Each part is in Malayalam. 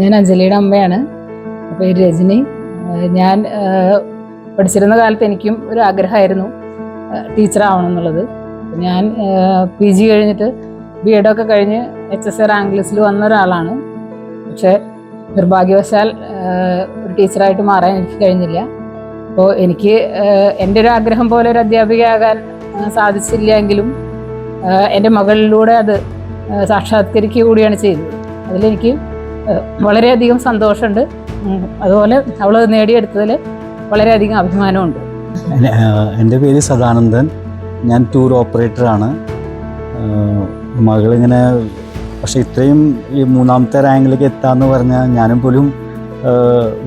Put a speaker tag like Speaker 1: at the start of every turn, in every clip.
Speaker 1: ഞാൻ അഞ്ജലിയുടെ അമ്മയാണ്. പേര് രജനി ഞാൻ പഠിച്ചിരുന്ന കാലത്ത് എനിക്കും ഒരു ആഗ്രഹമായിരുന്നു ടീച്ചർ ആവണം എന്നുള്ളത് ഞാൻ പി ജി കഴിഞ്ഞിട്ട് ബി എഡൊക്കെ കഴിഞ്ഞ് എച്ച് എസ് എ റാങ്ക് വന്ന ഒരാളാണ്. പക്ഷേ നിർഭാഗ്യവശാൽ ഒരു ടീച്ചറായിട്ട് മാറാൻ എനിക്ക് കഴിഞ്ഞില്ല. അപ്പോൾ എനിക്ക് എന്റെ ഒരു ആഗ്രഹം പോലെ ഒരു അധ്യാപികയാകാൻ സാധിച്ചില്ല എങ്കിലും എന്റെ മകളിലൂടെ അത് സാക്ഷാത്കരിക്കുക കൂടിയാണ് ചെയ്തത്. അതിലെനിക്ക് വളരെയധികം സന്തോഷമുണ്ട്. അതുപോലെ അവൾ നേടിയെടുത്തതിൽ വളരെയധികം അഭിമാനമുണ്ട്.
Speaker 2: എന്റെ പേര് സദാനന്ദൻ. ഞാൻ ടൂർ ഓപ്പറേറ്ററാണ്. മകളിങ്ങനെ പക്ഷെ ഇത്രയും ഈ മൂന്നാമത്തെ റാങ്കിലേക്ക് എത്താന്ന് പറഞ്ഞാൽ ഞാനും പോലും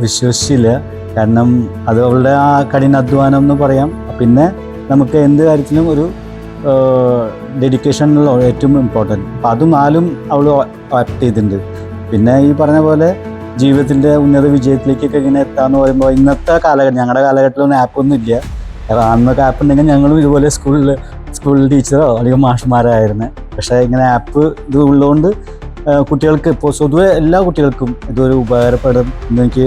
Speaker 2: വിശ്വസിച്ചില്ല. കാരണം അത് അവളുടെ ആ കഠിനാധ്വാനം എന്ന് പറയാം. പിന്നെ നമുക്ക് എന്ത് കാര്യത്തിലും ഒരു ഡെഡിക്കേഷൻ ഏറ്റവും ഇമ്പോർട്ടന്റ് അപ്പം അത് നാലും അവൾ ആക്ട് ചെയ്തിട്ടുണ്ട്. പിന്നെ ഈ പറഞ്ഞ പോലെ ജീവിതത്തിന്റെ ഉന്നത വിജയത്തിലേക്കൊക്കെ ഇങ്ങനെ എത്താന്ന് പറയുമ്പോൾ ഇന്നത്തെ കാലഘട്ടം ഞങ്ങളുടെ കാലഘട്ടത്തിലൊന്നും ആപ്പൊന്നും ഇല്ല. അന്നൊക്കെ ആപ്പ് ഉണ്ടെങ്കിൽ ഞങ്ങളും ഇതുപോലെ സ്കൂളിൽ സ്കൂൾ ടീച്ചറോ അല്ലെങ്കിൽ മാഷ്മാരായിരുന്നു. പക്ഷേ ഇങ്ങനെ ആപ്പ് ഇത് ഉള്ളതുകൊണ്ട് കുട്ടികൾക്ക് ഇപ്പോൾ പൊതുവെ എല്ലാ കുട്ടികൾക്കും ഇതൊരു ഉപകാരപ്പെടും എന്ന് എനിക്ക്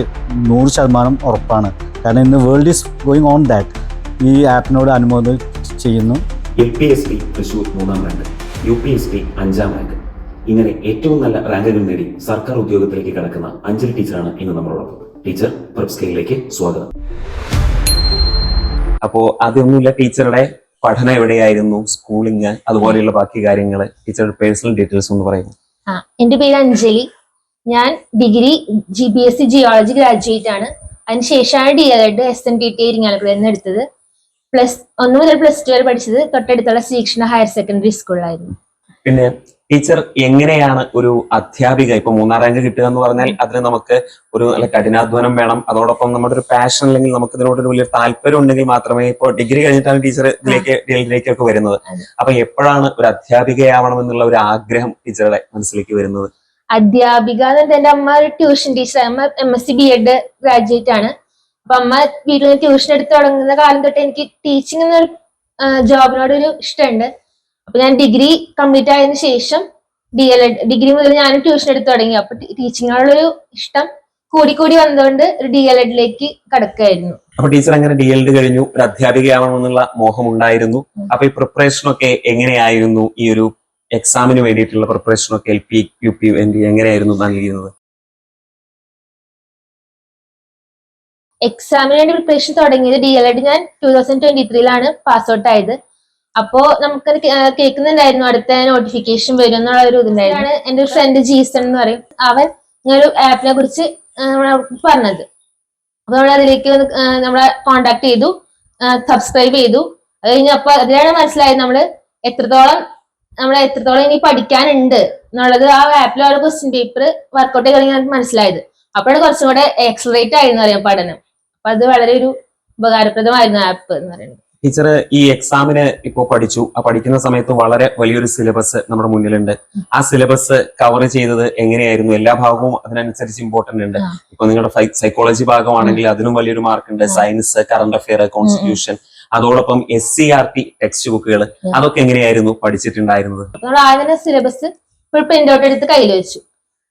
Speaker 2: നൂറ് ശതമാനം ഉറപ്പാണ്. കാരണം ഇന്ന് world is going on that ഈ ആപ്പിനോട് അനുമോദം ചെയ്യുന്നു.
Speaker 3: L P S T Thrissur മൂന്നാം rank U P S T അഞ്ചാം റാങ്ക് ഇങ്ങനെ ഏറ്റവും നല്ല റാങ്കുകൾ നേടി സർക്കാർ ഉദ്യോഗത്തിലേക്ക് കടക്കുന്ന അഞ്ജലി ടീച്ചറാണ് ഇന്ന് നമ്മളോടൊപ്പം. ടീച്ചർ പ്രിപ്പ് സ്വാഗതം.
Speaker 4: അപ്പോ അതൊന്നുമില്ല ടീച്ചറുടെ പഠനം എവിടെയായിരുന്നു സ്കൂളിങ് അതുപോലെയുള്ള ബാക്കി കാര്യങ്ങൾ ടീച്ചറുടെ പേഴ്സണൽ ഡീറ്റെയിൽസ് ഒന്ന് പറയുന്നു
Speaker 5: ആ എന്റെ പേര് അഞ്ജലി. ഞാൻ degree G B S C geology graduate ആണ്. അതിനുശേഷമാണ് D L Ed S N T T Iringalappuzha നിന്ന് എടുത്തത്. പ്ലസ് ഒന്ന് മുതൽ പ്ലസ് ടു വരെ പഠിച്ചത് തൊട്ടടുത്തുള്ള ശ്രീകൃഷ്ണ ഹയർ സെക്കൻഡറി സ്കൂളിലായിരുന്നു.
Speaker 4: പിന്നെ ടീച്ചർ എങ്ങനെയാണ് ഒരു അധ്യാപിക ഇപ്പൊ മൂന്നാം റാങ്ക് കിട്ടുക എന്ന് പറഞ്ഞാൽ അതിന് നമുക്ക് ഒരു നല്ല കഠിനാധ്വാനം വേണം. അതോടൊപ്പം നമ്മുടെ ഒരു പാഷൻ അല്ലെങ്കിൽ നമുക്ക് ഇതിനോട് ഒരു വലിയ താല്പര്യം ഉണ്ടെങ്കിൽ മാത്രമേ ഇപ്പൊ ഡിഗ്രി കഴിഞ്ഞിട്ടാണ് ടീച്ചർ ഇതിലേക്ക് ഡിഗ്രിയിലേക്കൊക്കെ വരുന്നത്. അപ്പൊ എപ്പോഴാണ് ഒരു അധ്യാപികയാവണം എന്നുള്ള ഒരു ആഗ്രഹം ടീച്ചറുടെ മനസ്സിലേക്ക് വരുന്നത്?
Speaker 5: അധ്യാപിക എന്ന് എന്റെ അമ്മ ഒരു ട്യൂഷൻ ടീച്ചർ അമ്മ M S C B Ed graduate ആണ്. അപ്പൊ അമ്മ വീട്ടിൽ നിന്ന് ട്യൂഷൻ എടുത്ത് തുടങ്ങുന്ന കാലം തൊട്ട് എനിക്ക് ടീച്ചിങ് എന്നൊരു ജോബിനോട് ഒരു ഇഷ്ടമുണ്ട്. അപ്പൊ ഞാൻ ഡിഗ്രി കംപ്ലീറ്റ് ആയതിനു ശേഷം ഡി എൽ എഡ് ഡിഗ്രി മുതൽ ഞാൻ ട്യൂഷൻ എടുത്ത് തുടങ്ങി. അപ്പൊ ടീച്ചിങ്ങിനുള്ളൊരു ഇഷ്ടം കൂടി കൂടി വന്നതുകൊണ്ട് ഒരു ഡി എൽ എഡിലേക്ക് കടക്കുകയായിരുന്നു
Speaker 4: അപ്പൊ ടീച്ചർ അങ്ങനെ ഡി എൽ ഡി കഴിഞ്ഞു. ഒരു അധ്യാപികയാവണമെന്നുള്ള മോഹം ഉണ്ടായിരുന്നു. അപ്പൊ ഈ പ്രിപ്പറേഷൻ ഒക്കെ എങ്ങനെയായിരുന്നു? ഈ ഒരു എക്സാമിന് വേണ്ടിയിട്ടുള്ള പ്രിപ്പറേഷൻ ഒക്കെ L P U P N D എങ്ങനെയായിരുന്നു നൽകിയിരുന്നത്?
Speaker 5: എക്സാമിന് വേണ്ടി പ്രിപ്പറേഷൻ തുടങ്ങിയത് ഡി എൽ എഡ് ഞാൻ ടൂ തൗസൻഡ് ട്വന്റി ത്രീയിലാണ് പാസ് ഔട്ട് ആയത്. അപ്പോ നമുക്ക് കേൾക്കുന്നുണ്ടായിരുന്നു. അടുത്ത നോട്ടിഫിക്കേഷൻ വരും എന്നുള്ള ഒരു ഇതുണ്ടായിരുന്നു. എന്റെ ഒരു ഫ്രണ്ട് ജീസൺ എന്ന് പറയും. അവൻ ഇങ്ങനെ ഒരു ആപ്പിനെ കുറിച്ച് പറഞ്ഞത്. അപ്പൊ നമ്മൾ അതിലേക്ക് നമ്മളെ കോണ്ടാക്ട് ചെയ്തു. സബ്സ്ക്രൈബ് ചെയ്തു. അത് കഴിഞ്ഞപ്പോ അതിലാണ് മനസ്സിലായത് നമ്മൾ എത്രത്തോളം നമ്മൾ എത്രത്തോളം ഇനി പഠിക്കാനുണ്ട് എന്നുള്ളത് ആ ആപ്പിൽ ഓരോ ക്വസ്റ്റ്യൻ പേപ്പർ വർക്കൗട്ട് ചെയ്ത് കഴിഞ്ഞാൽ നമുക്ക് മനസ്സിലായത്. അപ്പോഴാണ് കുറച്ചും കൂടെ എക്സലറേറ്റ് ആയിരുന്നു അറിയാം പഠനം. അപ്പൊ അത് വളരെ ഒരു ഉപകാരപ്രദമായിരുന്നു ആപ്പ് എന്ന് പറയുന്നത്.
Speaker 4: ടീച്ചർ ഈ എക്സാമിന് ഇപ്പോ പഠിച്ചു. ആ പഠിക്കുന്ന സമയത്ത് വളരെ വലിയൊരു സിലബസ് നമ്മുടെ മുന്നിലുണ്ട്. ആ സിലബസ് കവർ ചെയ്തത് എങ്ങനെയായിരുന്നു? എല്ലാ ഭാഗവും അതിനനുസരിച്ച് ഇമ്പോർട്ടന്റ് ഉണ്ട്. ഇപ്പൊ നിങ്ങളുടെ സൈക്കോളജി ഭാഗമാണെങ്കിൽ അതിനും വലിയൊരു മാർക്ക് ഉണ്ട്. സയൻസ് കറണ്ട് അഫെയർ കോൺസ്റ്റിറ്റ്യൂഷൻ അതോടൊപ്പം S C R T text ബുക്കുകൾ അതൊക്കെ എങ്ങനെയായിരുന്നു പഠിച്ചിട്ടുണ്ടായിരുന്നത്?
Speaker 5: ആദ്യം സിലബസ് പ്രിന്റ് ഔട്ട് എടുത്ത് കയ്യിൽ വെച്ചു.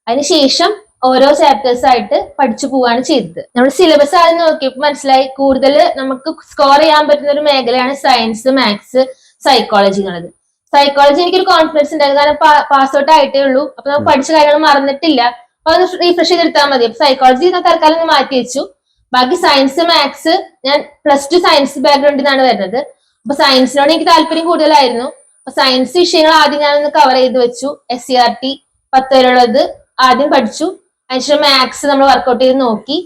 Speaker 5: അതിനുശേഷം ഓരോ ചാപ്റ്റേഴ്സ് ആയിട്ട് പഠിച്ചു പോവാണ് ചെയ്തത്. നമ്മൾ സിലബസ് ആദ്യം നോക്കിയപ്പോൾ മനസ്സിലായി കൂടുതൽ നമുക്ക് സ്കോർ ചെയ്യാൻ പറ്റുന്ന ഒരു മേഖലയാണ് സയൻസ് മാത്സ് സൈക്കോളജി എന്നുള്ളത്. സൈക്കോളജി എനിക്കൊരു കോൺഫിഡൻസ് ഉണ്ടായിരുന്നു കാരണം പാസ് ഔട്ട് ആയിട്ടേ ഉള്ളൂ. അപ്പൊ നമുക്ക് പഠിച്ച കാര്യങ്ങൾ മറന്നിട്ടില്ല. അപ്പൊ അത് റീഫ്രഷ് ചെയ്തെടുത്താൽ മതി. അപ്പൊ സൈക്കോളജി ഞാൻ തൽക്കാലം ഒന്ന് മാറ്റി വെച്ചു. ബാക്കി സയൻസ് മാത്സ് ഞാൻ പ്ലസ് ടു സയൻസ് ബാക്ക്ഗ്രൗണ്ടിൽ നിന്നാണ് വരുന്നത്. അപ്പൊ സയൻസിനോട് എനിക്ക് താല്പര്യം കൂടുതലായിരുന്നു. അപ്പൊ സയൻസ് വിഷയങ്ങൾ ആദ്യം ഞാനൊന്ന് കവർ ചെയ്ത് വെച്ചു. എസ് സി ആർ ടി പത്ത് വരെയുള്ളത് ആദ്യം പഠിച്ചു. അതിനുശേഷം മാത്സ് നമ്മൾ വർക്കൗട്ട് ചെയ്ത് നോക്കി.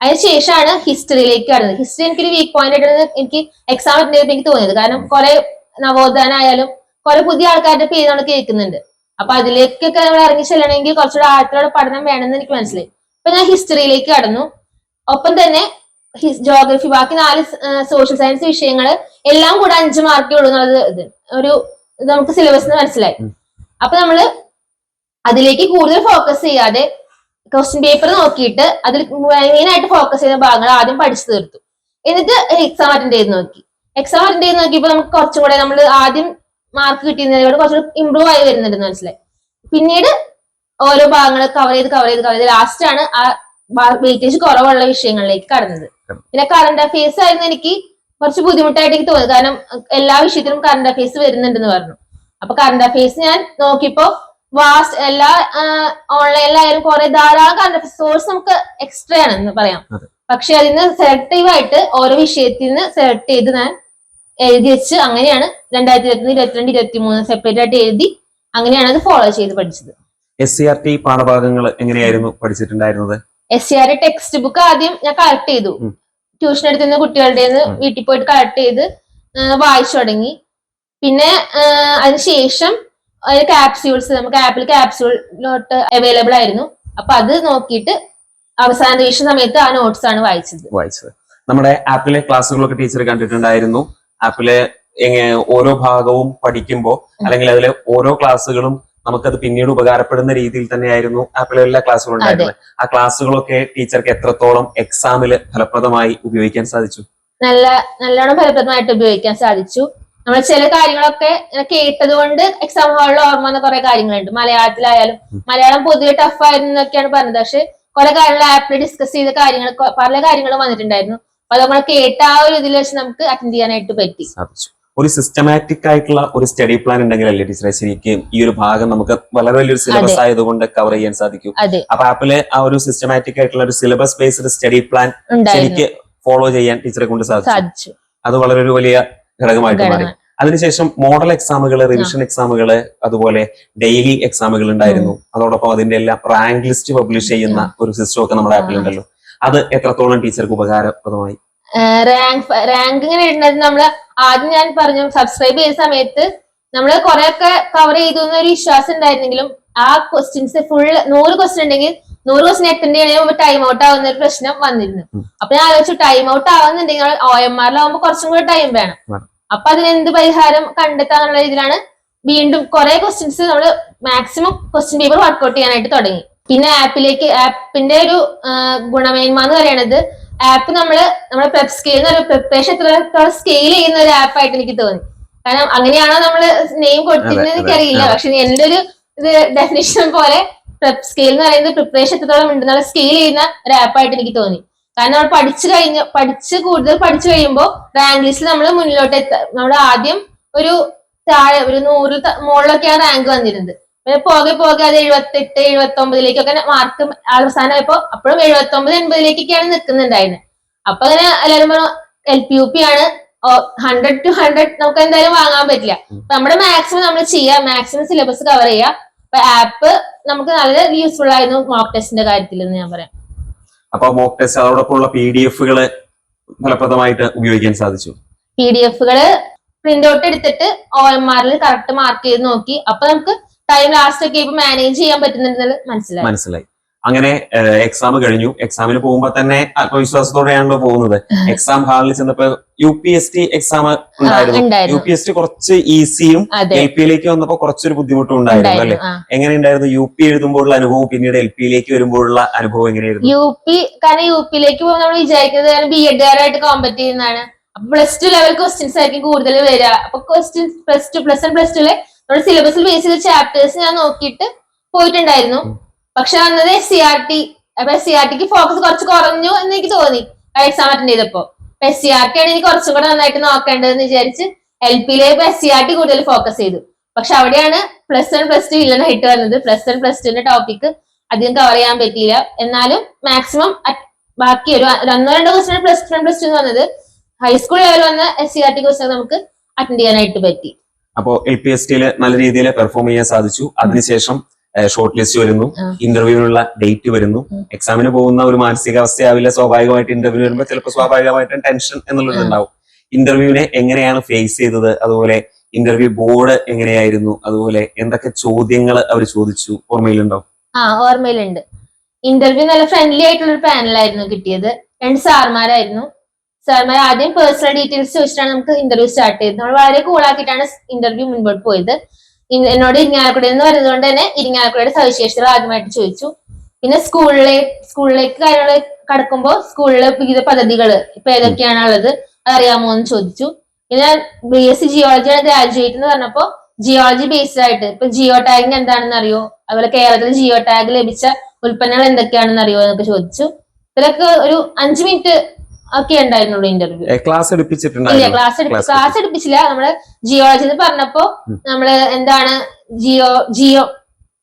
Speaker 5: അതിനുശേഷമാണ് ഹിസ്റ്ററിയിലേക്ക് കടന്നത് ഹിസ്റ്ററി എനിക്കൊരു വീക്ക് പോയിന്റ് ആയിട്ട് എനിക്ക് എക്സാം അറ്റൻഡ് എനിക്ക് തോന്നിയത്. കാരണം കുറെ നവോത്ഥാനം ആയാലും കുറെ പുതിയ ആൾക്കാരുടെ പേര് നമ്മൾ കേൾക്കുന്നുണ്ട്. അപ്പൊ അതിലേക്കൊക്കെ നമ്മൾ ഇറങ്ങി ചെല്ലണമെങ്കിൽ കുറച്ചുകൂടെ ആഴത്തിലുള്ള പഠനം വേണമെന്ന് എനിക്ക് മനസ്സിലായി. അപ്പൊ ഞാൻ ഹിസ്റ്ററിയിലേക്ക് കടന്നു. ഒപ്പം തന്നെ ജോഗ്രഫി ബാക്കി നാല് സോഷ്യൽ സയൻസ് വിഷയങ്ങൾ എല്ലാം കൂടെ അഞ്ച് മാർക്കേ ഉള്ളൂ എന്നുള്ളത് ഇത് ഒരു നമുക്ക് സിലബസ് മനസ്സിലായി. അപ്പൊ നമ്മൾ അതിലേക്ക് കൂടുതൽ ഫോക്കസ് ചെയ്യാതെ ക്വസ്റ്റ്യൻ പേപ്പർ നോക്കിയിട്ട് അതിൽ മെയിൻ ആയിട്ട് ഫോക്കസ് ചെയ്യുന്ന ഭാഗങ്ങൾ ആദ്യം പഠിച്ചു തീർത്തു. എന്നിട്ട് എക്സാം അറ്റൻഡ് ചെയ്ത് നോക്കി. എക്സാം അറ്റൻഡ് ചെയ്ത് നോക്കിയപ്പോൾ നമുക്ക് കുറച്ചും കൂടെ നമ്മൾ ആദ്യം മാർക്ക് കിട്ടിയതിനോട് കുറച്ചുകൂടെ ഇമ്പ്രൂവ് ആയി വരുന്നുണ്ടെന്ന് മനസ്സിലായി. പിന്നീട് ഓരോ ഭാഗങ്ങൾ കവർ ചെയ്ത് കവർ ചെയ്ത് കവർ ചെയ്ത് ലാസ്റ്റ് ആണ് ആ വെയിറ്റേജ് കുറവുള്ള വിഷയങ്ങളിലേക്ക് കടന്നത്. പിന്നെ കറണ്ട് അഫയേഴ്സ് ആയിരുന്നു എനിക്ക് കുറച്ച് ബുദ്ധിമുട്ടായിട്ട് എനിക്ക് തോന്നി കാരണം എല്ലാ വിഷയത്തിലും കറണ്ട് അഫയേഴ്സ് വരുന്നുണ്ടെന്ന് പറഞ്ഞു. അപ്പൊ കറണ്ട് അഫയേഴ്സ് ഞാൻ നോക്കിയപ്പോ വാസ്റ്റ് എല്ലാ ഓൺലൈനിലായാലും കുറെ ധാരാളം കണ്ട സോഴ്സ് നമുക്ക് എക്സ്ട്രാ ആണ് എന്ന് പറയാം. പക്ഷെ അതിന് സെലക്റ്റീവ് ആയിട്ട് ഓരോ വിഷയത്തിൽ നിന്ന് സെലക്ട് ചെയ്ത് ഞാൻ എഴുതി വെച്ച് അങ്ങനെയാണ് രണ്ടായിരത്തി ഇരുപത്തി ഇരുപത്തിരണ്ട് ഇരുപത്തി മൂന്ന് സെപ്പറേറ്റ് ആയിട്ട് എഴുതി അങ്ങനെയാണ് അത് ഫോളോ ചെയ്ത് പഠിച്ചത്.
Speaker 4: എസ് സി ആർ ടി പാഠഭാഗങ്ങൾ എങ്ങനെയായിരുന്നു പഠിച്ചിട്ടുണ്ടായിരുന്നത്?
Speaker 5: S C R T text book ആദ്യം ഞാൻ കളക്ട് ചെയ്തു. ട്യൂഷൻ എടുത്തിരുന്ന കുട്ടികളുടെ വീട്ടിൽ പോയിട്ട് കളക്ട് ചെയ്ത് വായിച്ചു തുടങ്ങി. പിന്നെ ആ, അതിനുശേഷം ക്യാപ്സ്യൂൾസ് നമുക്ക് ആപ്പിൾ ക്യാപ്സ്യൂൾ നോട്ട് അവൈലബിൾ ആയിരുന്നു. അപ്പൊ അത് നോക്കിയിട്ട് അവസാന ദിവസം സമയത്ത് ആ നോട്ട്സ് ആണ് വായിച്ചത്.
Speaker 4: വായിച്ചത്. നമ്മുടെ ആപ്പിലെ ക്ലാസ്സുകളൊക്കെ ടീച്ചർ കണ്ടിട്ടുണ്ടായിരുന്നു. ആപ്പിലെ എങ്ങനെ ഓരോ ഭാഗവും പഠിക്കുമ്പോൾ അല്ലെങ്കിൽ അതിലെ ഓരോ ക്ലാസ്സുകളും നമുക്കത് പിന്നീട് ഉപകാരപ്പെടുന്ന രീതിയിൽ തന്നെയായിരുന്നു ആപ്പിലെ എല്ലാ ക്ലാസ്സുകളും ഉണ്ടായിരുന്നത്. ആ ക്ലാസ്സുകളൊക്കെ ടീച്ചർക്ക് എത്രത്തോളം എക്സാമിൽ ഫലപ്രദമായി ഉപയോഗിക്കാൻ സാധിച്ചു?
Speaker 5: നല്ല നല്ലോണം ഫലപ്രദമായിട്ട് ഉപയോഗിക്കാൻ സാധിച്ചു. നമ്മൾ ചില കാര്യങ്ങളൊക്കെ കേട്ടത് കൊണ്ട് എക്സാം ഹാളിൽ ഓർമ്മ വന്ന കുറെ കാര്യങ്ങളുണ്ട്. മലയാളത്തിലായാലും മലയാളം പൊതുവെ ടഫ് ആയിരുന്നു എന്നൊക്കെയാണ് പറഞ്ഞത്. പക്ഷെ കുറെ കാര്യങ്ങൾ ആപ്പിൽ ഡിസ്കസ് ചെയ്ത കാര്യങ്ങൾ പല കാര്യങ്ങളും വന്നിട്ടുണ്ടായിരുന്നു. അപ്പൊ നമ്മൾ കേട്ട ആ ഒരു ഇതിൽ വെച്ച് നമുക്ക് അറ്റൻഡ് ചെയ്യാനായിട്ട് പറ്റി.
Speaker 4: ഒരു സിസ്റ്റമാറ്റിക് ആയിട്ടുള്ള ഒരു സ്റ്റഡി പ്ലാൻ ഉണ്ടെങ്കിലല്ലേ ടീച്ചറെ? ശരിക്കും ഈ ഒരു ഭാഗം നമുക്ക് വളരെ വലിയൊരു സിലബസ് ആയതുകൊണ്ട് കവർ ചെയ്യാൻ സാധിക്കും. അപ്പൊ ആപ്പിലെ ആ ഒരു സിസ്റ്റമാറ്റിക് ആയിട്ടുള്ള ഒരു സിലബസ് ബേസ്ഡ് സ്റ്റഡി പ്ലാൻ ശരിക്ക് ഫോളോ ചെയ്യാൻ ടീച്ചറെ കൊണ്ട് സാധിച്ചു. അത് വളരെ ഒരു വലിയ ഘടകമായിട്ട് മാറി. അതിനുശേഷം മോഡൽ എക്സാമുകൾ റിവിഷൻ എക്സാമുകൾ അതുപോലെ ഡെയിലി എക്സാമുകൾ ഉണ്ടായിരുന്നു. അതോടൊപ്പം അതിന്റെ എല്ലാം റാങ്ക് ലിസ്റ്റ് പബ്ലിഷ് ചെയ്യുന്ന ഒരു സിസ്റ്റം ഒക്കെ നമ്മുടെ ആപ്പിൽ ഉണ്ടല്ലോ. അത് എത്രത്തോളം ടീച്ചർക്ക് ഉപകാരപ്രദമായി?
Speaker 5: റാങ്ക് റാങ്ക് ഇങ്ങനെ ഇടുന്നത് നമ്മൾ ആദ്യം ഞാൻ പറഞ്ഞു സബ്സ്ക്രൈബ് ചെയ്ത സമയത്ത് നമ്മൾ കുറെ ഒക്കെ കവർ ചെയ്തു എന്നൊരു വിശ്വാസം ഉണ്ടായിരുന്നെങ്കിലും ആ ക്വസ്റ്റ്യൻസ് ഫുൾ നൂറ് ക്വസ്റ്റ്യൻ ഉണ്ടെങ്കിൽ നൂറ് ക്വസ്റ്റ്യൻ എത്തേണ്ടി ആണെങ്കിൽ ടൈം ഔട്ട് ആവുന്ന ഒരു പ്രശ്നം വന്നിരുന്നു. അപ്പൊ ഞാൻ ആലോചിച്ചു ടൈം ഔട്ട് ആവുന്നുണ്ടെങ്കിൽ ഒ എം ആറിലാവുമ്പോൾ കുറച്ചും കൂടി ടൈം വേണം. അപ്പൊ അതിനെന്ത് പരിഹാരം കണ്ടെത്താന്നുള്ള രീതിയിലാണ് വീണ്ടും കുറെ ക്വസ്റ്റ്യൻസ് നമ്മൾ മാക്സിമം ക്വസ്റ്റ്യൻ പേപ്പർ വർക്ക്ഔട്ട് ചെയ്യാനായിട്ട് തുടങ്ങി. പിന്നെ ആപ്പിലേക്ക് ആപ്പിന്റെ ഒരു ഗുണമേന്മ എന്ന് പറയുന്നത് ആപ്പ് നമ്മൾ നമ്മുടെ പ്രെപ് സ്കെയിൽ പ്രിപ്പറേഷൻ എത്രത്തോളം സ്കെയിൽ ചെയ്യുന്ന ഒരു ആപ്പായിട്ട് എനിക്ക് തോന്നി. കാരണം അങ്ങനെയാണോ നമ്മൾ നെയിം കൊടുത്തിരുന്നത് എനിക്കറിയില്ല. പക്ഷെ എന്റെ ഒരു ഇത് ഡെഫിനിഷൻ പോലെ പ്രെപ് സ്കെയിൽ എന്ന് പറയുന്നത് പ്രിപ്പറേഷൻ എത്രത്തോളം ഉണ്ടെന്നുള്ള സ്കെയിൽ ചെയ്യുന്ന ഒരു ആപ്പായിട്ട് എനിക്ക് തോന്നി. കാരണം നമ്മൾ പഠിച്ചു കഴിഞ്ഞ പഠിച്ച് കൂടുതൽ പഠിച്ചു കഴിയുമ്പോൾ റാങ്ക് ലിസ്റ്റിൽ നമ്മൾ മുന്നിലോട്ട് എത്താം നമ്മൾ ആദ്യം ഒരു താഴെ ഒരു നൂറ് മുകളിലൊക്കെയാണ് റാങ്ക് വന്നിരുന്നത്. പിന്നെ പോകെ പോകെ അത് എഴുപത്തെട്ട് എഴുപത്തി ഒമ്പതിലേക്കൊക്കെ മാർക്ക് അവസാനമായപ്പോ അപ്പോഴും എഴുപത്തി ഒമ്പത് എൺപതിലേക്കൊക്കെയാണ് നിൽക്കുന്നുണ്ടായിരുന്നത് അപ്പൊ അങ്ങനെ എല്ലാവരും പറഞ്ഞു എൽ പി യു പി ആണ്. ഹൺഡ്രഡ് ടു ഹൺഡ്രഡ് നമുക്ക് എന്തായാലും വാങ്ങാൻ പറ്റില്ല. നമ്മുടെ മാക്സിമം നമ്മൾ ചെയ്യുക മാക്സിമം സിലബസ് കവർ ചെയ്യുക അപ്പൊ ആപ്പ് നമുക്ക് നല്ല യൂസ്ഫുൾ ആയിരുന്നു മോക്ക് ടെസ്റ്റിന്റെ കാര്യത്തിൽ എന്ന് ഞാൻ പറയാം.
Speaker 4: അപ്പൊ മോക്ക് ടെസ്റ്റ് അതോടൊപ്പമുള്ള പി ഡി എഫുകൾ ഫലപ്രദമായിട്ട് ഉപയോഗിക്കാൻ സാധിച്ചു.
Speaker 5: പി ഡി എഫുകൾ പ്രിന്റ് ഔട്ട് എടുത്തിട്ട് ഒ എം ആറിൽ കറക്റ്റ് മാർക്ക് ചെയ്ത് നോക്കി. അപ്പൊ നമുക്ക് ടൈം ലാസ്റ്റ് ഒക്കെ ഇപ്പൊ മാനേജ് ചെയ്യാൻ പറ്റുന്നുണ്ടെന്ന് മനസ്സിലായി.
Speaker 4: മനസ്സിലായി. അങ്ങനെ എക്സാം കഴിഞ്ഞു. എക്സാമിന് പോകുമ്പോൾ തന്നെ ആത്മവിശ്വാസത്തോടെയാണല്ലോ പോകുന്നത്. എക്സാം ഹാളിൽ ചെന്നപ്പോ U P S T exam ഉണ്ടായിരുന്നു. യു പി എസ് ടി കുറച്ച് ഈസിയും എൽ പിയിലേക്ക് വന്നപ്പോ കുറച്ചൊരു ബുദ്ധിമുട്ടും ഉണ്ടായിരുന്നു അല്ലെ? എങ്ങനെയുണ്ടായിരുന്നു? യു പി എഴുതുമ്പോഴുള്ള അനുഭവം പിന്നീട് എൽ പിയിലേക്ക് വരുമ്പോഴുള്ള അനുഭവം എങ്ങനെയായിരുന്നു?
Speaker 5: യു പി കാരണം യു പിയിലേക്ക് പോകുമ്പോൾ നമ്മൾ വിചാരിക്കുന്നത് കാരണം ബി എഡുകാരായിട്ട് കോമ്പറ്റ് ചെയ്യുന്നതാണ്. അപ്പൊ പ്ലസ് ടു ലെവൽ ക്വസ്റ്റ്യൻസ് ആയിരിക്കും കൂടുതൽ വരിക. അപ്പൊ questions plus two plus one plus ടുലെ നമ്മുടെ സിലബസിൽ ബേസ് ചെയ്ത ചാപ്റ്റേഴ്സ് ഞാൻ നോക്കിയിട്ട് പോയിട്ടുണ്ടായിരുന്നു. പക്ഷെ വന്നത് എസ് സി ആർ ടി അപ്പൊ എസ് സി ആർ ടിക്ക് ഫോക്കസ് കുറച്ച് കുറഞ്ഞു എന്ന് എനിക്ക് തോന്നി. എക്സാം അറ്റൻഡ് ചെയ്തപ്പോ. എസ് സി ആർ ടി ആണ് എനിക്ക് കുറച്ചും കൂടെ നന്നായിട്ട് നോക്കേണ്ടതെന്ന് വിചാരിച്ച് എൽ പിയിലേക്ക് എസ് സി ആർ ടി കൂടുതൽ ഫോക്കസ് ചെയ്തു. പക്ഷെ അവിടെയാണ് plus one plus two hit വന്നത്. പ്ലസ് വൺ പ്ലസ് ടുവിന്റെ ടോപ്പിക് അധികം കവർ ചെയ്യാൻ പറ്റിയില്ല. എന്നാലും മാക്സിമം ബാക്കി ഒരു ഒന്നോ രണ്ടോ question plus one plus two വന്നത് ഹൈസ്കൂൾ ലെവൽ വന്ന S C R T question നമുക്ക് അറ്റൻഡ് ചെയ്യാനായിട്ട് പറ്റി.
Speaker 4: അപ്പോ എൽ പി എസ് ടിയിൽ നല്ല രീതിയിൽ പെർഫോം ചെയ്യാൻ സാധിച്ചു. അതിനുശേഷം ഷോർട്ട് ലിസ്റ്റ് വരുന്നു. ഇന്റർവ്യൂവിനുള്ള ഡേറ്റ് വരുന്നു. എക്സാമിന് പോകുന്ന ഒരു മാനസികാവസ്ഥയാവില്ല. സ്വാഭാവികമായിട്ട് ഇന്റർവ്യൂ വരുമ്പോൾ ചിലപ്പോൾ സ്വാഭാവികമായിട്ടും ടെൻഷൻ എന്നുള്ളത് ഉണ്ടാവും. ഇന്റർവ്യൂവിനെ എങ്ങനെയാണ് ഫേസ് ചെയ്തത്? അതുപോലെ ഇന്റർവ്യൂ ബോർഡ് എങ്ങനെയായിരുന്നു? അതുപോലെ എന്തൊക്കെ ചോദ്യങ്ങൾ അവർ ചോദിച്ചു? ഓർമ്മയിലുണ്ടോ?
Speaker 5: ആ ഓർമ്മയിലുണ്ട്. ഇന്റർവ്യൂ നല്ല ഫ്രണ്ട്ലി ആയിട്ടുള്ള ഒരു പാനലായിരുന്നു കിട്ടിയത്. രണ്ട് സാർമാരായിരുന്നു. സാർമാർ ആദ്യം പേഴ്സണൽ ഡീറ്റെയിൽസ് ചോദിച്ചിട്ടാണ് നമുക്ക് ഇന്റർവ്യൂ സ്റ്റാർട്ട് ചെയ്തത്. നമ്മൾ വളരെ കൂളാക്കിയിട്ടാണ് ഇന്റർവ്യൂ മുൻപോട്ട് പോയത്. എന്നോട് ഇരിങ്ങാലക്കുട എന്ന് പറയുന്നത് കൊണ്ട് തന്നെ ഇരിങ്ങാലക്കുടയുടെ സവിശേഷതകൾ ആദ്യമായിട്ട് ചോദിച്ചു. പിന്നെ സ്കൂളിലെ സ്കൂളിലേക്ക് കാര്യങ്ങൾ കടക്കുമ്പോൾ സ്കൂളിലെ വിവിധ പദ്ധതികൾ ഇപ്പൊ ഏതൊക്കെയാണ് ഉള്ളത് അതറിയാമോ എന്ന് ചോദിച്ചു. പിന്നെ ബി എസ് സി ജിയോളജിയാണ് ഗ്രാജുവേറ്റ് എന്ന് പറഞ്ഞപ്പോ ജിയോളജി ബേസ്ഡ് ആയിട്ട് ഇപ്പൊ ജിയോ ടാഗിങ് എന്താണെന്ന് അറിയോ? അതുപോലെ കേരളത്തിൽ ജിയോ ടാഗ് ലഭിച്ച ഉൽപ്പന്നങ്ങൾ എന്തൊക്കെയാണെന്ന് അറിയോ എന്നൊക്കെ ചോദിച്ചു. ഇതിലൊക്കെ ഒരു അഞ്ചു മിനിറ്റ് ഒക്കെ ഉണ്ടായിരുന്നുള്ളൂ ഇന്റർവ്യൂ
Speaker 4: ക്ലാസ്
Speaker 5: എടുപ്പിച്ചിട്ടുണ്ട്
Speaker 4: എടുപ്പിച്ചിട്ടുണ്ടായിരുന്നു.
Speaker 5: ക്ലാസ് ക്ലാസ് എടുപ്പിച്ചില്ല. നമ്മൾ ജിയോളജി എന്ന് പറഞ്ഞപ്പോ നമ്മൾ എന്താണ് ജിയോ ജിയോ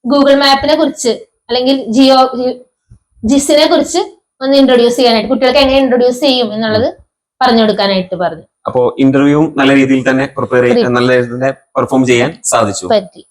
Speaker 5: ഗൂഗിൾ മാപ്പിനെ കുറിച്ച് അല്ലെങ്കിൽ ജിയോ ജിസിനെ കുറിച്ച് ഒന്ന് ഇൻട്രൊഡ്യൂസ് ചെയ്യാനായിട്ട് കുട്ടികൾക്ക് എങ്ങനെ ഇൻട്രൊഡ്യൂസ് ചെയ്യും എന്നുള്ളത് പറഞ്ഞു കൊടുക്കാനായിട്ട് പറഞ്ഞു.
Speaker 4: അപ്പോ ഇന്റർവ്യൂ നല്ല രീതിയിൽ തന്നെ പ്രിപ്പയർ. നല്ല രീതിയിൽ പെർഫോം ചെയ്യാൻ സാധിച്ചു.
Speaker 5: പറ്റി.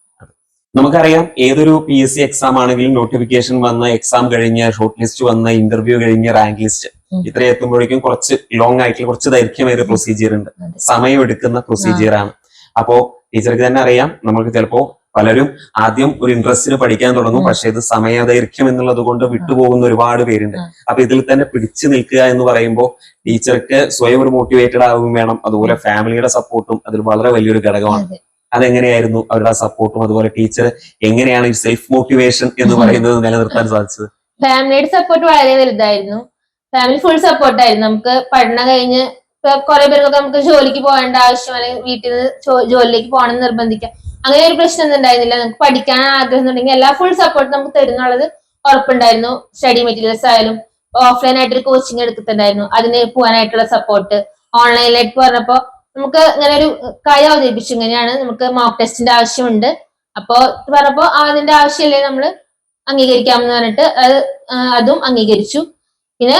Speaker 4: നമുക്കറിയാം ഏതൊരു പി എസ് സി എക്സാം ആണെങ്കിലും നോട്ടിഫിക്കേഷൻ വന്ന എക്സാം കഴിഞ്ഞ് ഷോർട്ട് ലിസ്റ്റ് വന്ന ഇന്റർവ്യൂ കഴിഞ്ഞ് റാങ്ക് ലിസ്റ്റ്. ഇത്ര എത്തുമ്പോഴേക്കും കുറച്ച് ലോങ് ആയിട്ടുള്ള കുറച്ച് ദൈർഘ്യമേറിയ പ്രൊസീജിയർ ഉണ്ട്?
Speaker 5: സമയമെടുക്കുന്ന
Speaker 4: സമയം എടുക്കുന്ന പ്രൊസീജിയർ ആണ്. അപ്പോ ടീച്ചർക്ക് തന്നെ അറിയാം നമുക്ക് ചിലപ്പോ പലരും ആദ്യം ഒരു ഇൻട്രസ്റ്റിന് പഠിക്കാൻ തുടങ്ങും. പക്ഷെ ഇത് സമയദൈർഘ്യം എന്നുള്ളത് കൊണ്ട് വിട്ടുപോകുന്ന ഒരുപാട് പേരുണ്ട്. അപ്പൊ ഇതിൽ തന്നെ പിടിച്ചു നിൽക്കുക എന്ന് പറയുമ്പോൾ ടീച്ചർക്ക് സ്വയം ഒരു മോട്ടിവേറ്റഡ് ആവുകയും വേണം. അതുപോലെ ഫാമിലിയുടെ സപ്പോർട്ടും അതിൽ വളരെ വലിയൊരു ഘടകമാണ്.
Speaker 5: അതെ.
Speaker 4: അതെങ്ങനെയായിരുന്നു അവരുടെ സപ്പോർട്ടും? അതുപോലെ ടീച്ചർ എങ്ങനെയാണ് ഈ സെൽഫ് മോട്ടിവേഷൻ എന്ന്. പറയുന്നത് നിലനിർത്താൻ സാധിച്ചത്?
Speaker 5: ഫാമിലിയുടെ സപ്പോർട്ട് വളരെ വലുതായിരുന്നു. ഫാമിലി ഫുൾ സപ്പോർട്ടായിരുന്നു നമുക്ക് പഠനം കഴിഞ്ഞ് ഇപ്പൊ കുറെ പേർക്കൊക്കെ നമുക്ക് ജോലിക്ക് പോകേണ്ട ആവശ്യം അല്ലെങ്കിൽ വീട്ടിൽ നിന്ന് ജോലിയിലേക്ക് പോകണം നിർബന്ധിക്കാം. അങ്ങനെ ഒരു പ്രശ്നം ഒന്നും ഉണ്ടായിരുന്നില്ല. നമുക്ക് പഠിക്കാൻ ആഗ്രഹം ഉണ്ടെങ്കിൽ എല്ലാ ഫുൾ സപ്പോർട്ട് നമുക്ക് തരുന്നുള്ളത് ഉറപ്പുണ്ടായിരുന്നു. സ്റ്റഡി മെറ്റീരിയൽസ് ആയാലും ഓഫ്ലൈൻ ആയിട്ട് ഒരു കോച്ചിങ് എടുത്തിട്ടുണ്ടായിരുന്നു. അതിന് പോകാനായിട്ടുള്ള സപ്പോർട്ട് ഓൺലൈനിലായിട്ട് പറഞ്ഞപ്പോ നമുക്ക് ഇങ്ങനെ ഒരു കാര്യം അവതരിപ്പിച്ചു. ഇങ്ങനെയാണ് നമുക്ക് മോക്ക് ടെസ്റ്റിന്റെ ആവശ്യമുണ്ട്. അപ്പോ പറഞ്ഞപ്പോ അതിന്റെ ആവശ്യമില്ലേ നമ്മൾ? അംഗീകരിക്കാമെന്ന് പറഞ്ഞിട്ട് അത് അതും അംഗീകരിച്ചു. പിന്നെ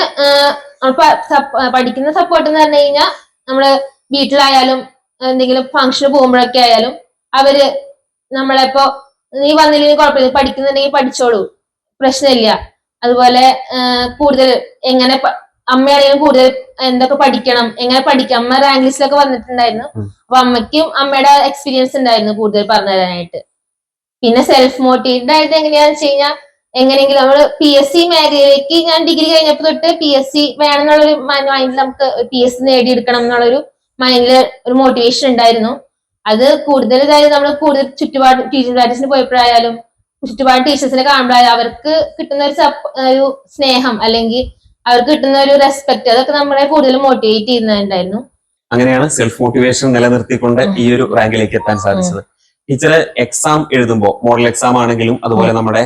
Speaker 5: പഠിക്കുന്ന സപ്പോർട്ട് എന്ന് പറഞ്ഞു കഴിഞ്ഞാൽ നമ്മൾ വീട്ടിലായാലും എന്തെങ്കിലും ഫംഗ്ഷന് പോകുമ്പോഴൊക്കെ ആയാലും അവർ നമ്മളിപ്പോ നീ വന്നില്ലെങ്കിൽ കുഴപ്പമില്ല പഠിക്കുന്നുണ്ടെങ്കിൽ പഠിച്ചോളൂ. പ്രശ്നമില്ല. അതുപോലെ കൂടുതൽ എങ്ങനെ അമ്മയാണെങ്കിലും കൂടുതൽ എന്തൊക്കെ പഠിക്കണം എങ്ങനെ പഠിക്കാം. അമ്മ റാങ്ക് ലിസ്റ്റിലൊക്കെ വന്നിട്ടുണ്ടായിരുന്നു. അപ്പൊ അമ്മയ്ക്കും അമ്മയുടെ എക്സ്പീരിയൻസ് ഉണ്ടായിരുന്നു കൂടുതൽ പറഞ്ഞു തരാനായിട്ട് പിന്നെ സെൽഫ് മോട്ടിവേറ്റഡ് ആയിട്ട് എങ്ങനെയാന്ന് വെച്ച് കഴിഞ്ഞാൽ എങ്ങനെയെങ്കിലും നമ്മൾ പി എസ് സി മേഖലയിലേക്ക് ഞാൻ ഡിഗ്രി കഴിഞ്ഞപ്പോ തൊട്ട് പി എസ് സി വേണം എന്നുള്ളൊരു മൈൻഡിൽ നമുക്ക് പി എസ് സി നേടിയെടുക്കണം എന്നുള്ളൊരു മൈൻഡിൽ ഒരു മോട്ടിവേഷൻ ഉണ്ടായിരുന്നു. അത് കൂടുതൽ ഇതായത് നമ്മൾ കൂടുതൽ ചുറ്റുപാട് ടീച്ചർ പ്രാക്ടീസിന് പോയപ്പോഴായാലും ചുറ്റുപാട് ടീച്ചേഴ്സിനെ കാണുമ്പോഴായാലും അവർക്ക് കിട്ടുന്ന ഒരു ഒരു സ്നേഹം അല്ലെങ്കിൽ അവർക്ക് കിട്ടുന്ന ഒരു റെസ്പെക്ട് അതൊക്കെ നമ്മളെ കൂടുതൽ മോട്ടിവേറ്റ് ചെയ്യുന്നുണ്ടായിരുന്നു.
Speaker 4: അങ്ങനെയാണ് സെൽഫ് മോട്ടിവേഷൻ നിലനിർത്തിക്കൊണ്ട് ഈ ഒരു റാങ്കിലേക്ക് എത്താൻ സാധിച്ചത്. ടീച്ചർ എക്സാം എഴുതുമ്പോൾ മോഡൽ എക്സാം ആണെങ്കിലും അതുപോലെ നമ്മുടെ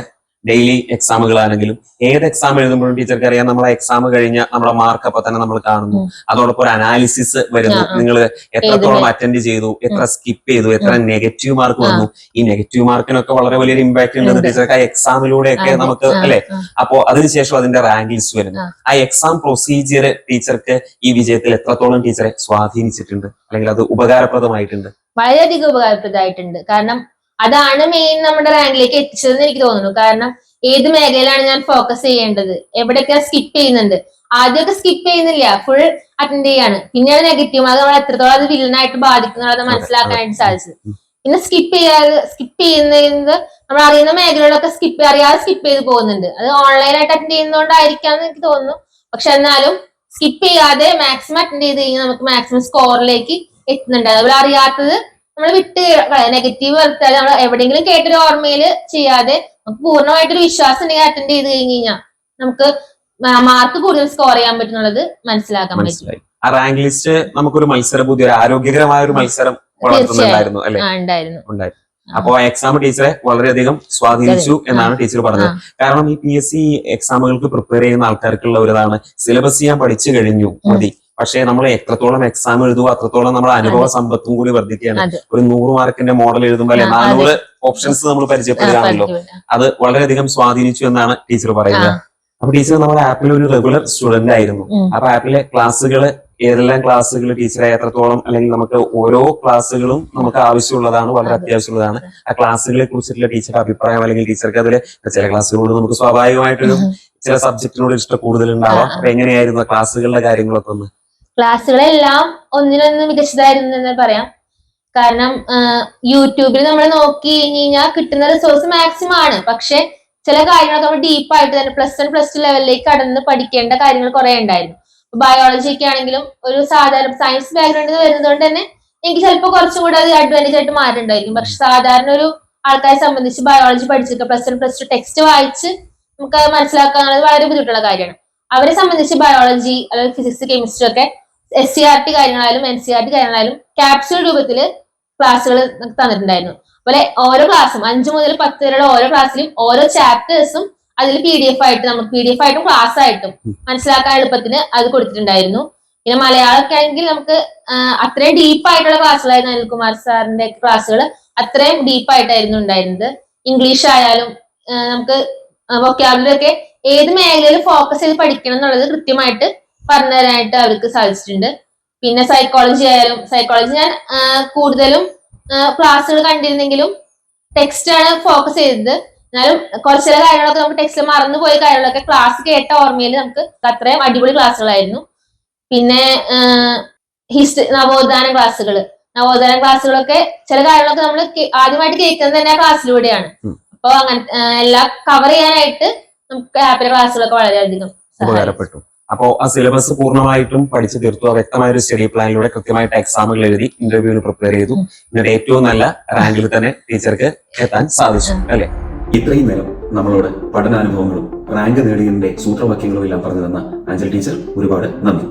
Speaker 4: ഡെയിലി എക്സാമുകളാണെങ്കിലും ഏത് എക്സാം എഴുതുമ്പോഴും ടീച്ചർക്ക് അറിയാം നമ്മളെ എക്സാം കഴിഞ്ഞ നമ്മുടെ മാർക്ക് അപ്പൊ തന്നെ നമ്മൾ കാണുന്നു. അതോടൊപ്പം ഒരു അനാലിസിസ് വരുന്നു. നിങ്ങൾ എത്രത്തോളം? അറ്റൻഡ് ചെയ്തു എത്ര സ്കിപ്പ് ചെയ്തു എത്ര നെഗറ്റീവ് മാർക്ക് വന്നു. ഈ നെഗറ്റീവ് മാർക്കിനൊക്കെ വളരെ വലിയൊരു ഇമ്പാക്ട് ഉണ്ട്. ടീച്ചർക്ക്. ആ എക്സാമിലൂടെയൊക്കെ നമുക്ക് അല്ലെ. അപ്പോ അതിനുശേഷം അതിന്റെ റാങ്ക് ലിസ്റ്റ് വരുന്നു.
Speaker 5: ആ.
Speaker 4: ആ എക്സാം പ്രൊസീജിയർ ടീച്ചർക്ക് ഈ വിജയത്തിൽ എത്രത്തോളം ടീച്ചറെ സ്വാധീനിച്ചിട്ടുണ്ട്? അല്ലെങ്കിൽ അത് ഉപകാരപ്രദമായിട്ടുണ്ട്?
Speaker 5: വളരെയധികം ഉപകാരപ്രദമായിട്ടുണ്ട്. കാരണം അതാണ് മെയിൻ നമ്മുടെ റാങ്കിലേക്ക് എത്തിച്ചതെന്ന് എനിക്ക് തോന്നുന്നു. കാരണം ഏത് മേഖലയിലാണ് ഞാൻ ഫോക്കസ് ചെയ്യേണ്ടത്? എവിടെയൊക്കെ സ്കിപ്പ് ചെയ്യുന്നുണ്ട്? ആദ്യമൊക്കെ സ്കിപ്പ് ചെയ്യുന്നില്ല. ഫുൾ അറ്റൻഡ് ചെയ്യാണ്. പിന്നെയാണ് നെഗറ്റീവ് അത് നമ്മൾ എത്രത്തോളം അത് വില്ലനായിട്ട് ബാധിക്കുന്നുള്ളത് മനസ്സിലാക്കാനായിട്ട് സാധിച്ചത്. പിന്നെ സ്കിപ്പ് ചെയ്യാതെ സ്കിപ്പ് ചെയ്യുന്നത് നമ്മൾ അറിയുന്ന മേഖലകളൊക്കെ സ്കിപ്പ് അറിയാതെ സ്കിപ്പ് ചെയ്ത് പോകുന്നുണ്ട്. അത് ഓൺലൈനായിട്ട് അറ്റൻഡ് ചെയ്യുന്നതുകൊണ്ടായിരിക്കാം എന്ന് എനിക്ക് തോന്നുന്നു. പക്ഷെ എന്നാലും സ്കിപ്പ് ചെയ്യാതെ മാക്സിമം അറ്റൻഡ് ചെയ്ത് കഴിഞ്ഞാൽ നമുക്ക് മാക്സിമം സ്കോറിലേക്ക് എത്തുന്നുണ്ട്. അതുപോലെ അറിയാത്തത് നമ്മൾ വിട്ട് നെഗറ്റീവ് വർത്താൽ നമ്മൾ എവിടെയെങ്കിലും കേട്ടൊരു ഓർമ്മയിൽ ചെയ്യാതെ നമുക്ക് പൂർണമായിട്ടൊരു വിശ്വാസം ഉണ്ടെങ്കിൽ അറ്റൻഡ് ചെയ്ത് കഴിഞ്ഞ് കഴിഞ്ഞാൽ നമുക്ക് മാർക്ക് കൂടുതൽ സ്കോർ ചെയ്യാൻ പറ്റുന്നുള്ളത് മനസ്സിലാക്കാൻ പറ്റും.
Speaker 4: ആ റാങ്ക് ലിസ്റ്റ് നമുക്കൊരു മത്സര ആരോഗ്യകരമായ ഒരു മത്സരം വളർത്തുന്നുണ്ടായിരുന്നു അല്ലെ?
Speaker 5: ഉണ്ടായിരുന്നു.
Speaker 4: അപ്പോ എക്സാം ടീച്ചറെ വളരെയധികം സ്വാധീനിച്ചു എന്നാണ് ടീച്ചർ പറഞ്ഞത്. കാരണം ഈ പി എസ് സി എക്സാമുകൾക്ക് പ്രിപ്പയർ ചെയ്യുന്ന ആൾക്കാർക്കുള്ള ഒരു ഇതാണ് സിലബസ് ഞാൻ പഠിച്ചു കഴിഞ്ഞു മതി. പക്ഷേ നമ്മൾ എത്രത്തോളം എക്സാം എഴുതുമോ അത്രത്തോളം നമ്മുടെ അനുഭവ സമ്പത്തും കൂടി വർദ്ധിക്കുകയാണ് ഒരു നൂറ് മാർക്കിന്റെ മോഡൽ എഴുതുമ്പോൾ അല്ലെ. നാനൂറ് ഓപ്ഷൻസ് നമ്മൾ പരിചയപ്പെടുകയാണല്ലോ. അത് വളരെയധികം സ്വാധീനിച്ചു എന്നാണ് ടീച്ചർ പറയുന്നത്. അപ്പൊ ടീച്ചർ നമ്മുടെ ആപ്പിൽ ഒരു റെഗുലർ സ്റ്റുഡന്റ് ആയിരുന്നു. അപ്പൊ ആപ്പിലെ ക്ലാസ്സുകൾ ഏതെല്ലാം ക്ലാസ്സുകൾ ടീച്ചറെ എത്രത്തോളം അല്ലെങ്കിൽ നമുക്ക് ഓരോ ക്ലാസ്സുകളും നമുക്ക് ആവശ്യമുള്ളതാണ് വളരെ
Speaker 5: അതെ.
Speaker 4: അത്യാവശ്യമുള്ളതാണ് ആ ക്ലാസ്സുകളെ കുറിച്ചിട്ടുള്ള ടീച്ചറുടെ അഭിപ്രായം അല്ലെങ്കിൽ ടീച്ചർക്ക് അതിൽ ചില ക്ലാസ്സുകളോട് നമുക്ക് സ്വാഭാവികമായിട്ടൊരു. ചില സബ്ജക്റ്റിനോട് ഇഷ്ടം കൂടുതൽ ഉണ്ടാവാം. അപ്പൊ എങ്ങനെയായിരുന്നു ക്ലാസ്സുകളുടെ കാര്യങ്ങളൊക്കെ ഒന്ന്
Speaker 5: ക്ലാസ്സുകളെല്ലാം ഒന്നിനൊന്ന് മികച്ചതായിരുന്നു എന്ന് പറയാം. കാരണം യൂട്യൂബിൽ നമ്മൾ നോക്കി കഴിഞ്ഞ് കഴിഞ്ഞാൽ കിട്ടുന്ന റിസോഴ്സ് മാക്സിമം ആണ്. പക്ഷെ ചില കാര്യങ്ങളൊക്കെ നമ്മൾ ഡീപ്പായിട്ട് തന്നെ പ്ലസ് വൺ പ്ലസ് ടു ലെവലിലേക്ക് കടന്ന് പഠിക്കേണ്ട കാര്യങ്ങൾ കുറെ ഉണ്ടായിരുന്നു. ബയോളജി ഒക്കെ ആണെങ്കിലും ഒരു സാധാരണ സയൻസ് ബാക്ക്ഗ്രൗണ്ടിൽ നിന്ന് വരുന്നതുകൊണ്ട് തന്നെ എനിക്ക് ചിലപ്പോൾ കുറച്ചും കൂടെ അത് അഡ്വാന്റേജ് ആയിട്ട് മാറിയിട്ടുണ്ടായിരിക്കും പക്ഷെ സാധാരണ ഒരു ആൾക്കാരെ സംബന്ധിച്ച് ബയോളജി പഠിച്ചിട്ട് plus one plus two text വായിച്ച് നമുക്ക് അത് മനസ്സിലാക്കാനുള്ളത് വളരെ ബുദ്ധിമുട്ടുള്ള കാര്യമാണ്. അവരെ സംബന്ധിച്ച് ബയോളജി അല്ലെങ്കിൽ ഫിസിക്സ് കെമിസ്ട്രി ഒക്കെ എസ് സി ആർ ടി കാര്യങ്ങളായാലും എൻ സി ആർ ടി കാര്യങ്ങളായാലും ക്യാപ്സ്യൂൾ രൂപത്തിൽ ക്ലാസ്സുകൾ തന്നിട്ടുണ്ടായിരുന്നു. അതുപോലെ ഓരോ ക്ലാസ്സും അഞ്ചു മുതൽ പത്ത് വരെയുള്ള ഓരോ ക്ലാസ്സിലും ഓരോ ചാപ്റ്റേഴ്സും അതിൽ പി ഡി എഫ് ആയിട്ട് നമുക്ക് പി ഡി എഫ് ആയിട്ടും ക്ലാസ് ആയിട്ടും മനസ്സിലാക്കാൻ എളുപ്പത്തിന് അത് കൊടുത്തിട്ടുണ്ടായിരുന്നു. പിന്നെ മലയാളമൊക്കെ ആണെങ്കിൽ നമുക്ക് അത്രയും ഡീപ്പ് ആയിട്ടുള്ള ക്ലാസ്സുകളായിരുന്നു അനിൽകുമാർ സാറിന്റെ ക്ലാസ്സുകൾ അത്രയും ഡീപ്പ് ആയിട്ടായിരുന്നു ഉണ്ടായിരുന്നത്. ഇംഗ്ലീഷ് ആയാലും നമുക്ക് വൊക്കാബുലറി ഒക്കെ ഏത് മേഖലയിൽ ഫോക്കസ് ചെയ്ത് പഠിക്കണം എന്നുള്ളത് കൃത്യമായിട്ട് പറഞ്ഞു തരാനായിട്ട് അവർക്ക് സാധിച്ചിട്ടുണ്ട്. പിന്നെ സൈക്കോളജി ആയാലും സൈക്കോളജി ഞാൻ കൂടുതലും ക്ലാസ്സുകൾ കണ്ടിരുന്നെങ്കിലും ടെക്സ്റ്റ് ആണ് ഫോക്കസ് ചെയ്തത്. എന്നാലും കുറച്ച് ചില കാര്യങ്ങളൊക്കെ നമുക്ക് ടെക്സ്റ്റിൽ മറന്നുപോയ കാര്യങ്ങളൊക്കെ ക്ലാസ് കേട്ട ഓർമ്മയിൽ നമുക്ക് അത്രയും അടിപൊളി ക്ലാസ്സുകളായിരുന്നു പിന്നെ ഹിസ്റ്ററി നവോത്ഥാന ക്ലാസ്സുകൾ നവോത്ഥാന ക്ലാസ്സുകളൊക്കെ ചില കാര്യങ്ങളൊക്കെ നമ്മൾ ആദ്യമായിട്ട് കേൾക്കുന്നത് തന്നെ ക്ലാസ്സിലൂടെയാണ്
Speaker 4: അപ്പോൾ
Speaker 5: അപ്പൊ അങ്ങനെ എല്ലാം കവർ ചെയ്യാനായിട്ട് നമുക്ക് ആപ്പിലെ ക്ലാസ്സുകളൊക്കെ വളരെയധികം
Speaker 4: ഉപകാരപ്പെട്ടു. അപ്പോ ആ സിലബസ് പൂർണമായിട്ടും പഠിച്ചു തീർത്തു. ആ വ്യക്തമായ ഒരു സ്റ്റഡി പ്ലാനിലൂടെ കൃത്യമായിട്ട് എക്സാമുകൾ എഴുതി ഇന്റർവ്യൂവിന് പ്രിപ്പയർ ചെയ്തു. എന്നിട്ട് ഏറ്റവും നല്ല റാങ്കിൽ തന്നെ ടീച്ചർക്ക് എത്താൻ സാധിച്ചു അല്ലെ?
Speaker 3: ഇത്രയും നേരം നമ്മളോട് പഠനാനുഭവങ്ങളും റാങ്ക് നേടിയതിന്റെ സൂത്രവാക്യങ്ങളും എല്ലാം പറഞ്ഞു തന്ന അഞ്ജലി ടീച്ചർ ഒരുപാട് നന്ദി.